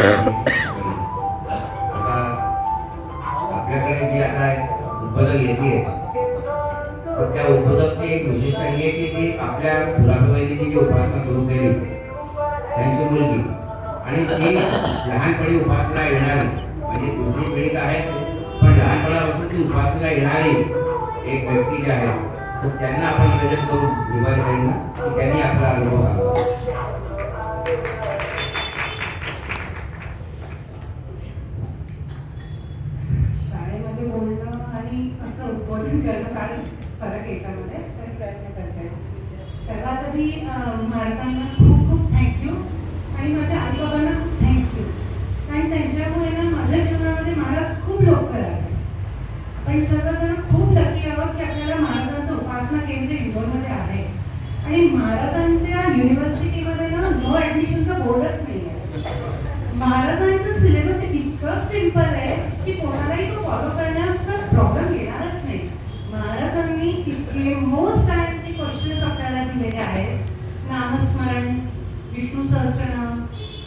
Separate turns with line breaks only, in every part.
आता आपल्याकडे जी आता उत्पादक येते तर त्या उत्पादकची एक विशेषता ही आहे की ती आपल्या फुलाफुलाची जी उपासना सुरू केली त्यांची मुलगी आणि ती लहानपणी उपासना येणारी म्हणजे दुसरी पिढी तर आहे पण लहानपणापासून ती उपासना येणारी एक व्यक्ती जी आहे तर त्यांना आपण निवेदन करून दिवाळी ताईंना की त्यांनी आपला अनुभव आला
शाळेमध्ये बोलणं आणि असं फरक याच्यामध्ये प्रयत्न करते सर्वात आधी माणसांना खूप खूप थँक्यू. आणि माझ्या आईबाबांना खूप थँक्यू कारण त्यांच्यामुळे ना माझ्या जीवनामध्ये महाराज खूप लवकर आले आपण सर्वजण खूप लकी आहोत. की आपल्याला महाराजांचं उपासना केंद्र इंदोरमध्ये आहे आणि महाराजांच्या युनिव्हर्सिटीमध्ये ना नो ॲडमिशनचा बोर्डच नाही आहे महाराजांचं सिलेबस इतकं सिंपल आहे की कोणालाही तो फॉलो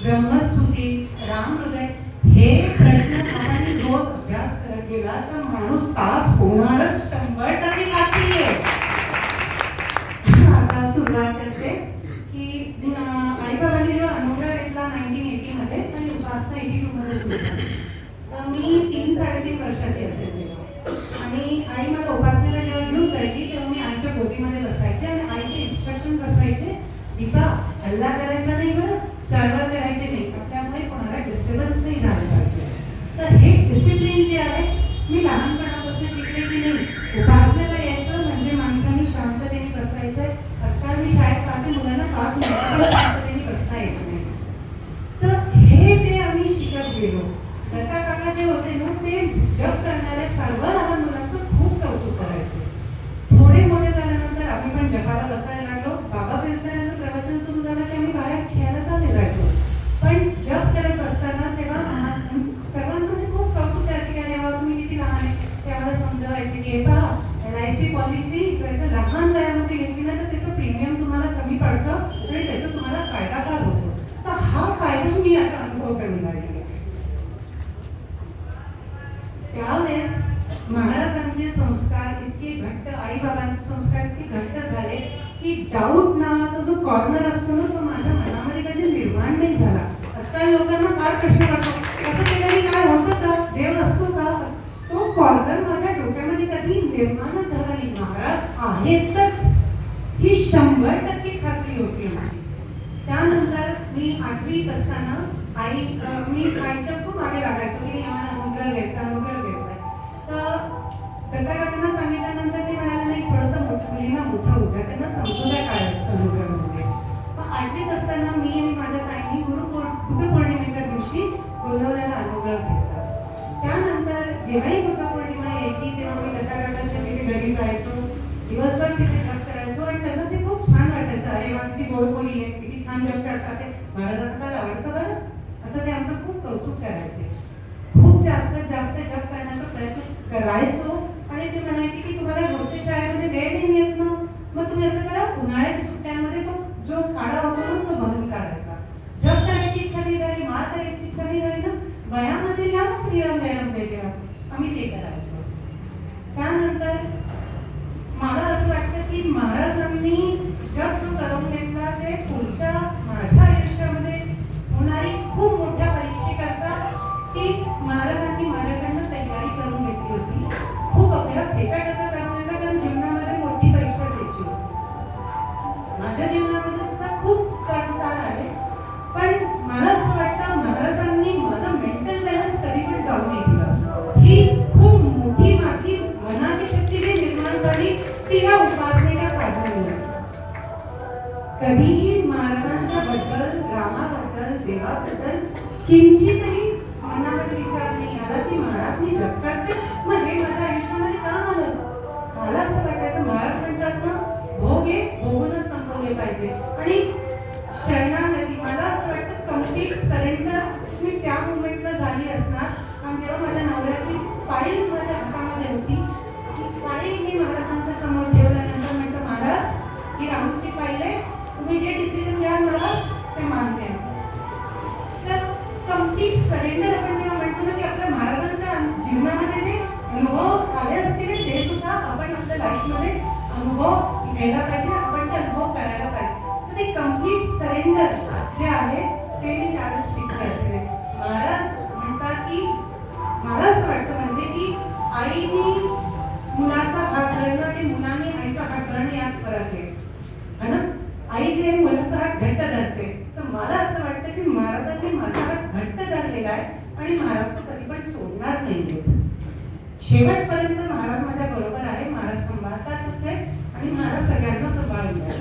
ब्रह्मस्तुती राम हृदय हे प्रश्न रोज अभ्यास करत गेला तर माणूस पास होणारच शंभर टक्के खात्री आहे. आता सुरुवात करते की आई बाबांनी जो अनुभव घेतला नाईन्टीन एटी मध्ये आणि उपासना एटी टू मध्ये सुरू झाली. तर मी तीन साडेतीन वर्षाची असेल तेव्हा. आणि आई मला उपासनेला जेव्हा घेऊन जायची तेव्हा मी आईच्या गोदीमध्ये बसायचे आणि आईचे इन्स्ट्रक्शन बसायचे दीपा हल्ला करा नाही बरं चळवळ करायची नाही त्यामुळे कोणाला डिस्टर्बन्स नाही झालं पाहिजे तर हे डिसिप्लिन जे आहे मी लहानपणापासून शिकले की नाही उपासनेला यायचं म्हणजे माणसाने शांततेने बसायचं आजकाल मी शाळेत पाहते मुलांना पाच मिनिटं शांततेने बसता येत नाही तर हे ते आम्ही शिकत गेलो दत्ता काका जे होते ना ते जप करणाऱ्या सर्व लहान मुलांचं खूप कौतुक करायचे थोडे मोठे झाल्यानंतर आम्ही पण जपाला बसायला लागलो बाबा त्यांचं प्रवचन सुरू झालं की आम्ही बाहेर खेळायला चालले जायचो पण जप करत असताना तेव्हा आम्हा- सर्वांचं म्हणजे खूप कौतुक करायचे की अरे वा तुम्ही किती लहान आहे ते आम्हाला समजावायचे की हे पहा एल आय सी पॉलिसी जर का लहान वयामध्ये घेतली ना तर त्याचं प्रीमियम तुम्हाला कमी पडतं आणि त्याचा तुम्हाला फायदाकार होतो तर हा फायदा मी आता अनुभव त्यावेळेस महाराजांचे संस्कार इतके घट्ट आई बाबांचे संस्कार इतके घट्ट झाले की डाऊट नावाचा जो कॉर्नर असतो ना तो माझ्या मनामध्ये कधी निर्माण नाही झाला. आजकाल लोकांना फार प्रश्न पडतो असं केल्याने काय होतं का? देव असतो का? तो कॉर्नर माझ्या डोक्यामध्ये कधी निर्माणच झाला नाही. महाराज आहेतच. ही शंभर टक्के खात्री होती माझी त्यानंतर मी आठवीत असताना आणि मी आईच्या खूप मागे लागायचो मी करायचो. आणि ते म्हणायचे की तुम्हाला रोजच्या शाळेमध्ये वेळ नाही मिळत ना. मग तुम्ही असं करा उन्हाळ्याच्या सुट्ट्यांमध्ये तो जो खाडा होतो ना तो भरून काढायचा जप करायची इच्छा नाही झाली मार करायची इच्छा नाही झाली ना वयामध्ये या ना श्रीराम व्यायाम वेगळा. आम्ही ते करायचो. त्यानंतर मला असं वाटतं की महाराजांनी जग जो करत रामाबद्दल देवाबद्दल किंचितही मनामध्ये विचार नाही आला की महाराज मी जग करते मग हे माझ्या आयुष्यामध्ये का आलं? मला असं वाटायचं महाराज म्हणतात ना भोग हे भोगूनच संपवले पाहिजे. आणि शरणागती म्हणतो ना की आपल्या महाराजांच्या जीवनामध्ये अनुभव सुद्धा आपण आपल्या लाईफमध्ये अनुभव पाहिजे आपण अनुभव पाहिजे. ते जे आहे ते म्हणतात की म्हणजे की आईनी सोडणार शेवटपर्यंत महाराज माझ्या बरोबर आहे महाराज सांभाळतात आहे आणि महाराज सगळ्यांना सांभाळून घ्या.